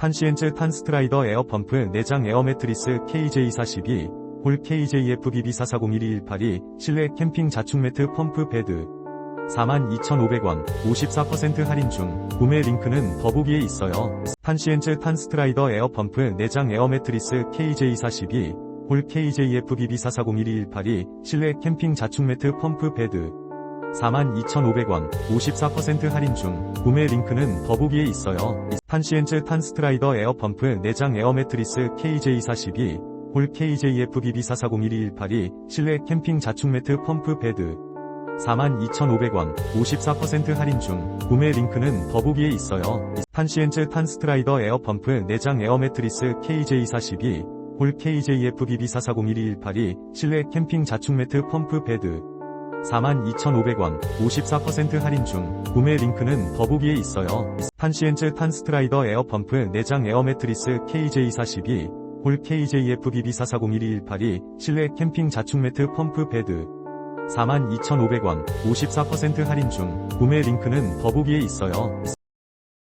탄시엔즈 탄스트라이더 에어펌프 내장 에어 매트리스 KJ42, 홀 KJFBB44012182, 실내 캠핑 자충 매트 펌프 베드. 42,500원, 54% 할인 중, 구매 링크는 더보기에 있어요. 탄시엔즈 탄스트라이더 에어펌프 내장 에어 매트리스 KJ42, 홀 KJFBB44012182, 실내 캠핑 자충 매트 펌프 베드. 42,500원, 54% 할인 중, 구매 링크는 더보기에 있어요. 탄시엔즈 탄스트라이더 에어펌프 내장 에어 매트리스 KJ42, 홀 KJFBB44012182, 실내 캠핑 자충 매트 펌프 베드. 42,500원, 54% 할인 중, 구매 링크는 더보기에 있어요. 탄시엔즈 탄스트라이더 에어펌프 내장 에어 매트리스 KJ42, 홀 KJFBB44012182, 실내 캠핑 자충 매트 펌프 베드. 42,500원, 54% 할인 중, 구매 링크는 더보기에 있어요. 탄시엔즈 탄스트라이더 에어펌프 내장 에어 매트리스 KJ42, 홀 KJFBB44012182, 실내 캠핑 자충 매트 펌프 베드. 42,500원, 54% 할인 중, 구매 링크는 더보기에 있어요.